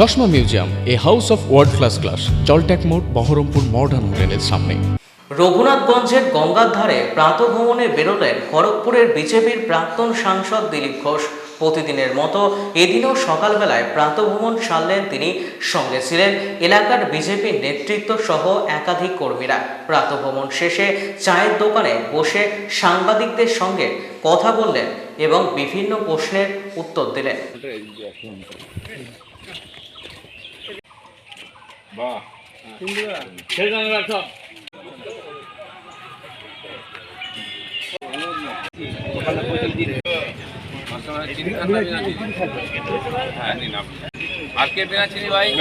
চশমা museum, a house of world class class জলট্যাক মোড়, Baharampur modern হোটেলের সামনে। রঘুনাথগঞ্জের গঙ্গার ধারে প্রাতভ্রমণে বেরোলেন খড়গপুরের বিজেপির প্রাক্তন সাংসদ দিলীপ ঘোষ। প্রতিদিনের মতো এদিনও সকালবেলায় প্রাতভ্রমণ সারলেন তিনি সঙ্গে ছিলেন এলাকার বিজেপির নেতৃত্ব সহ একাধিক কর্মীরা। প্রাতভ্রমণ শেষে চায়ের দোকানে বসে সাংবাদিকদের সঙ্গে কথা বললেন এবং বিভিন্ন প্রশ্নের উত্তর দিলেন। আর हाँ, आपके बिना चीनी भाई।